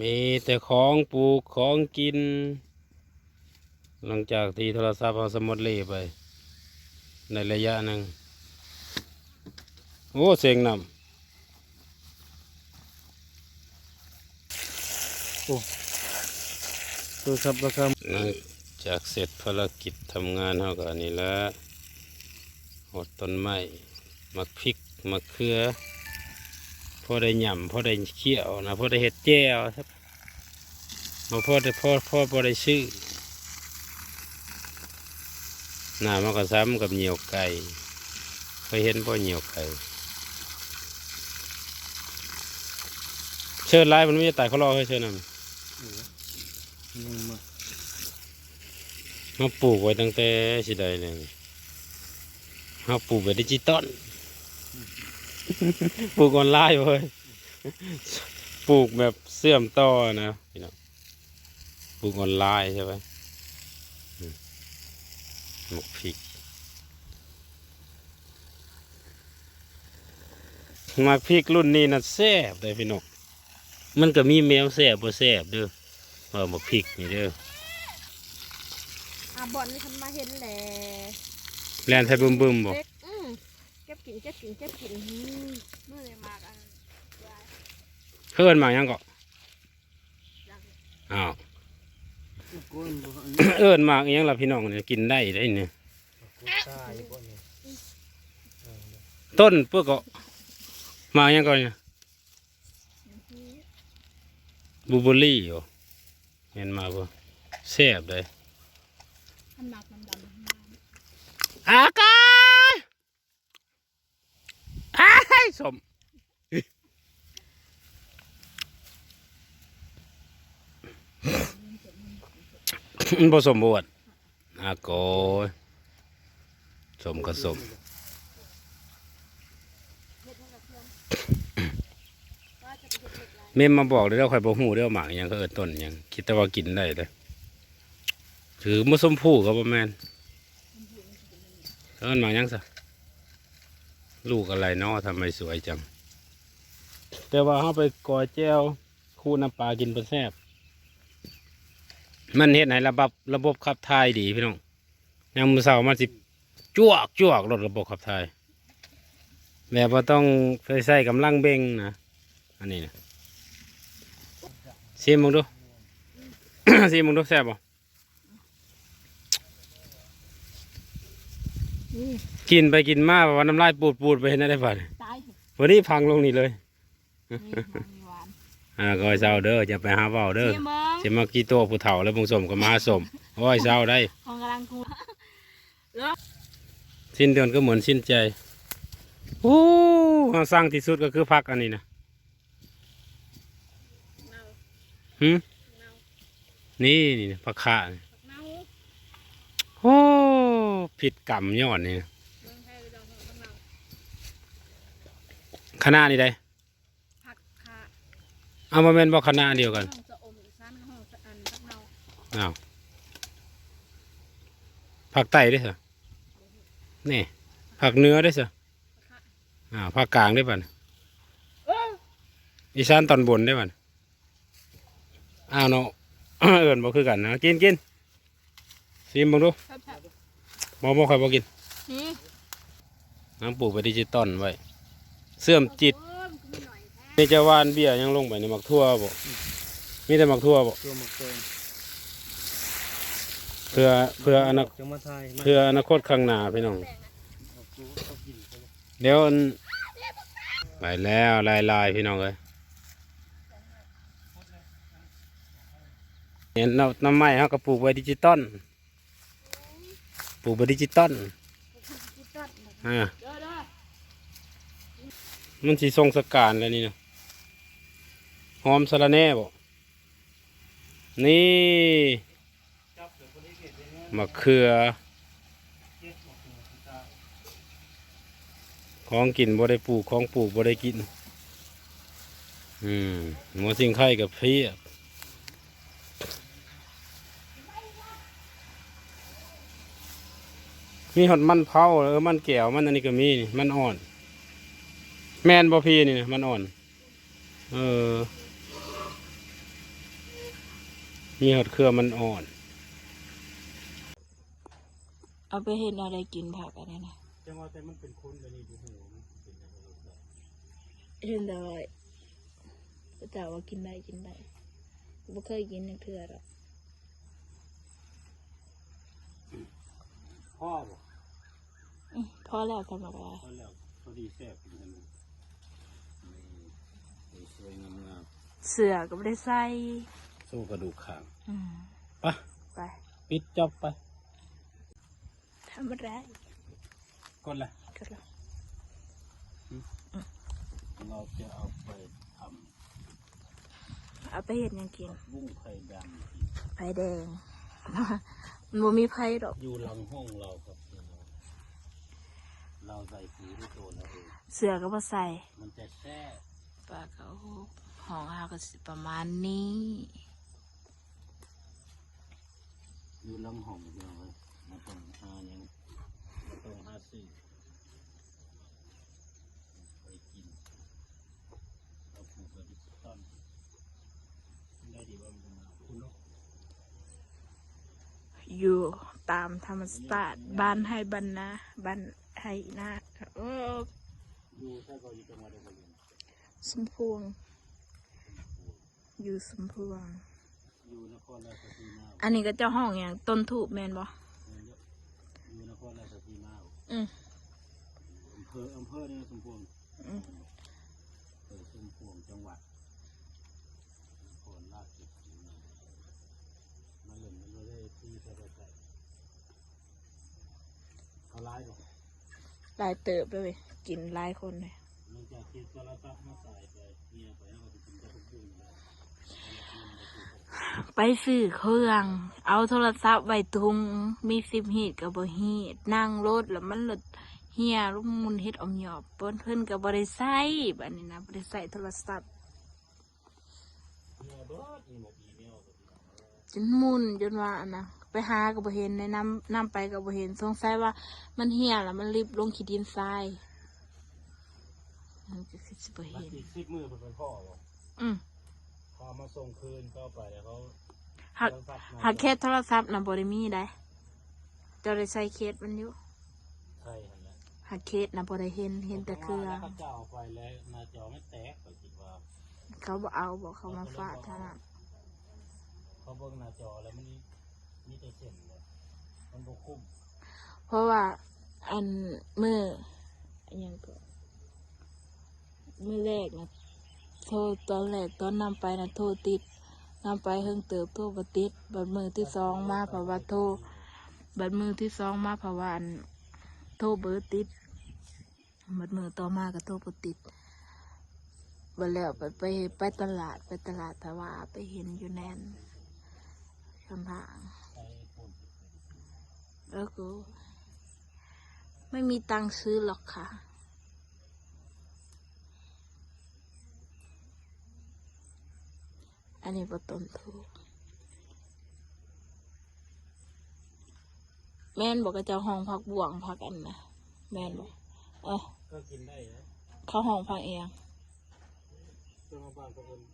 มีแต่ของปลูกของกิน หลังจากที่โทรศัพท์เราสมุดเล่ไป ในระยะหนึ่งโอ้เสียงนำโอ้ดูครับนะครหลังจากเสร็จภารกิจทำงานเท่ากันนี่ละหดต้นไม้มักพริกมักเขือ พอได้หย่ำพอได้เคี่ยวนะพอได้เห็ดแจ่วครับมาพอได้พอพอพอได้ซื้อหน้ามันก็ซ้ำกับเหนียวไก่เคยเห็นพ่อเหนียวไก่เชิญไล่มันไม่จะตายเขารอให้เชิญนำมาปลูกไว้ตั้งแต่สิใดเลยมาปลูกแบบดิจิตอล ปลูกออนไลน์เว้ยปลูกแบบเสื่อมต่อนะพี่น้องปลูกออนไลน์ใช่ไหมหมกพริกหมักพริกรุ่นนี้น่ะแซ่บเลยพี่นกมันก็มีแมวแซ่บบ่แซ่บเด้อว่าหมกพริกนี่เด้ออะบอลนี่ทำมาเห็นแหละแลนไทยบึมบึมๆบ่ นเก็บกินเก็บกินอืมเมื่อไรมากอันยายเพิ่นมาหยังก็อ้าวเอิ้นมากอิหยังล่ะพี่น้องเนี่ยกินได้ได้เนี่ยต้นเพื่อก็มาหยังก่อนเนี่ยบูเบอรี่เหรอเห็นมาบ่แซ่บเลยทำหนักทำดำอากาศอ้าย สมมันผสมบวชอาโกยสมก็สมเมมมาบอกเลยเราข่อยบ่ฮู้เรื่องหมากยังเขาเอิ้นต้นยังคิดแต่ว่ากินได้เลยถือมาสมผู้ก็บ่แมนเอิ้นมายังซะ ลูกอะไรเนาะทำไมสวยจัง แต่ว่าเขาไปกอแจ้วคู่น้ำปลากินเป็นแซ่บมันเห็นให้ระบบระบบขับถ่ายดีพี่น้องยามมือเสามันสิจวกจวกลดระบบขับถ่ายแบบว่าต้องไปใส่กำลังเบ่งนะอันนี้นะชิมมึงดูชิมมึงดูแซ่บบ่ กินไปกินมาแบบว่าน้ำลายปูดปูดๆไปเห็นได้ป่ะตายวันนี้พังลงนี่เลยนี่มันมีหวานอ่าก็ให้เศร้าเด้อจะไปหาเบาเด้อเบิ้งสิมากี่ตัวผู้เฒ่าแล้วบุงสมก็มาหาสมโอ้ยเศร้าได้ของกำลังกูสิ้นเดือนก็เหมือนสิ้นใจโอ้เราสร้างที่สุดก็คือพักอันนี้นะเน่าหืมเน่านี่นี่พักขานี่เน่าโอ้ ผิดกรรมยอดนี่เบิ้งให้ดองของเน่าคณะนี่ได้ผักขาเอามาเป็นบอกคณะเดียวกันห้องสะอมอีกสั้นห้องสะอันพักเน่าอ้าวภาคใต้ด้วยสินี่ภาคเหนือด้วยสิอ้าวภาคกลางด้วยป่ะเอออีสานตอนบนได้ป่ะอ้าวเนาะเอิญบ่คือกันนะกินกินซิมบังดู แซ่บบ่บ่ใครบ่กินๆนี่น้ำปลูกไปดิจิตอลไว้ เสื่อมจิตเออมันก็มีหน่อยแท้นี่จะหวานเบี้ยยังลงไปในหมักทั่วบ่มีแต่หมักทั่วบ่ตัวหมักแตงเพื่อเพื่ออนาคตจะมาทายเพื่ออนาคตข้างหน้าพี่น้องเอากูเอากินไปเลยเดี๋ยวอันไปแล้วลายลายๆพี่น้องเลยเห็นเราน้ำไม้เขาก็ปลูกไว้ดิจิตอล ปลูกไว้ดิจิตอลจิตตัดหมดอ่าเด้อเด้อมันสีทรงสการแล้วนี่นะหอมสะระแหน่บ่นี่มะเขือ ของกินบ่ได้ปลูกของปลูกบ่ได้กิน อืมหมัวสิงไข่กับเพียบ มีหอดมันเผาเออมันแก้วมันอันนี้ก็มีนี่มันอ่อน แมนบ่พีนี่นะมันอ่อน เออนี่หดเครือมันอ่อน เอาไปเห็นอะไรกินผักอันนี้นะจังว่าแต่มันเป็นคนแบบนี้ดูหัวมันเป็นอะไรแบบเห็นแต่ว่าแต่ว่ากินได้กินได้บ่เคยกินนักเทื่อหรอกพ่อบอกอืม พอแล้วสำหรับว่าเขาแล้วเขาดีแซ่บเป็นขนมสวยงามเสือก็ไม่ได้ใส่ๆสู้กระดูกขางอืมปะไป ปิดจอบไปทำอะไรก้นละก็แล้วเราจะเอาไปทเอาไปเห็นยังกินำบุ้งไข่ดไผ่แดงมันบ่มีไผ่ดอกำอยู่หลังห้องเราครับพี่น้อง เราใส่ปุ๋ยด้วยตัวเราเองเสือก็บ่ใส่มันจะแช่ปลาเขาห้องเฮาก็สิประมาณนี้อยู่หลังห้องพี่น้องเลยมาต้องหายังมาต้องหาซื้อไปกินเราปลูกกระดิบต้นได้ดีว่ามันมาคุณเนาะอยู่ตามธรรมชาติบ้านให้บ้านนาบ้าน ให้นาเออดูถ้าเราอยู่จังหวัดใดก็อยู่สมพวง อยู่สมพวงอยู่นครราชสีมาอันนี้ก็เจ้าห้องอย่างต้นถูกแมนบ่อยู่นครราชสีมาอืมอำเภออำเภอเนี่ยสมพวงอืมอำเภอสมพวงจังหวัดนครราชสีมามาเล่นมันไม่ได้ที่ใส่ใส่เขาไล่บอกห ลายเติบเลยเว้ยกินลายคนเลยมันจะคิดโทรศัพท์มาใส่ไปเมียไปแล้วก็ไปกินกระปุกบุ้งแล้วไปซื้อเครื่อง เอาโทรศัพท์ไว้ทุงมีซิมฮีดกับบ่ฮีดนั่งรถแล้วมันหลดเฮียรุ่มมุนเฮ็ดออกหยอบเปิ้นเพิ่นก็บ่ได้ใช้บัดนี้นะบ่ได้ใช้โทรศัพท์จนมุนจนว่านะ ไปหาก็บ่เห็นในน้ำน้ำไปก็บ่เห็นสงสัยว่ามันเหี่ยแล้วมันรีบลงขี้ดินทรายมันก็คือสิบ่ลักเห็นอีกสิบมือเป็นพ่อบอกอืมพอมาส่งคืนก็ไปแล้วเขาหักโทรศัพท์มาหักเคสโทรศัพท์น่ะบ่ได้มีได้เจะได้ใส่เคสมันอยู่ใช่หันแล้วหักเคสน่ะบ่ได้เห็นเห็นแต่เครือแล้วเขาจะเอาไปแล้วหนาจอไม่แตกก็คิดว่า เขาบ่เอาบ่เขามาฝากเท่านั้นเขาเบิ่งหน้าจอแล้วมัน มีแต่เส้นเลยมันบกคุ้มเพราะว่าอันมืออันยังก็มือแรกนะโทรตอนแรกตอนนำไปนะโทรติดนำไปเพิ่งเติบโทรบ่ติดบัดมือที่สองมาเพราะว่าโทรบัดมือที่สองมาเพราะว่าอันโทรเบอร์ติดบัดมือต่อมาก็โทรบ่ติดบัดแล้วไปไปไปตลาดไปตลาดแต่ว่าไปเห็นอยู่แน่นคำถาง แล้วก็ไม่มีตังค์ซื้อหรอกค่ะ อันนี้บต้นถูกแม่นบอกกับเจ้าห้องพักบ่วงพักอันนะแม่นบอกเออก็กินได้นะเข้าห้องพักเองเจ้าของบ้านก็เป็นพวกพวก